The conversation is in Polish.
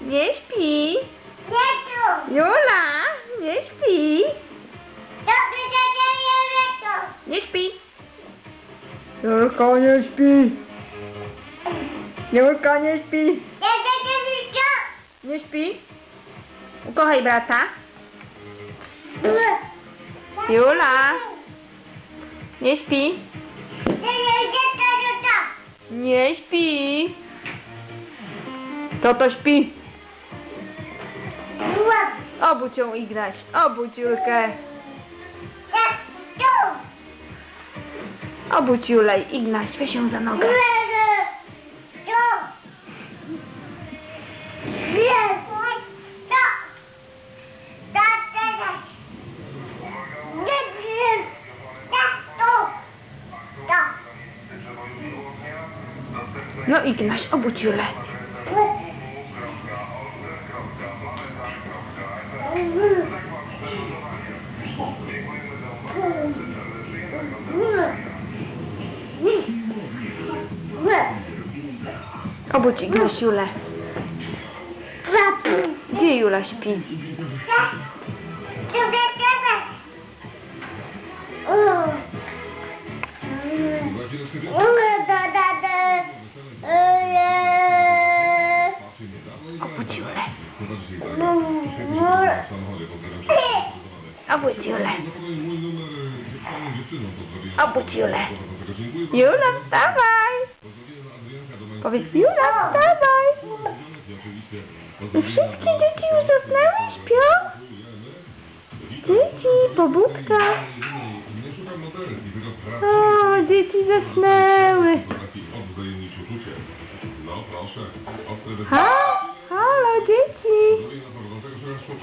Nie śpi. Nie tu. Jula, nie śpi. Dobrze, że nie to. Nie śpi. Julka nie śpi. Julka nie śpi. Ja nie. Nie śpi. Ukochaj brata. Jula. Nie śpi. Nie śpi. To to śpi. Obudź ją Ignaś. Obudź Julkę. Obudź Julę. Ignaś, weź ją za nogę. No Ignaś, obudź Julę. Obudź Ignaś Julę. Gdzie Jula śpi? Obudź Julę. Obudź Julę. Jula, wstawaj. Powiedz Jula, wstawaj. Wszystkie dzieci już zasnęły? Śpią? Dzieci, pobudka. O, dzieci zasnęły. No proszę?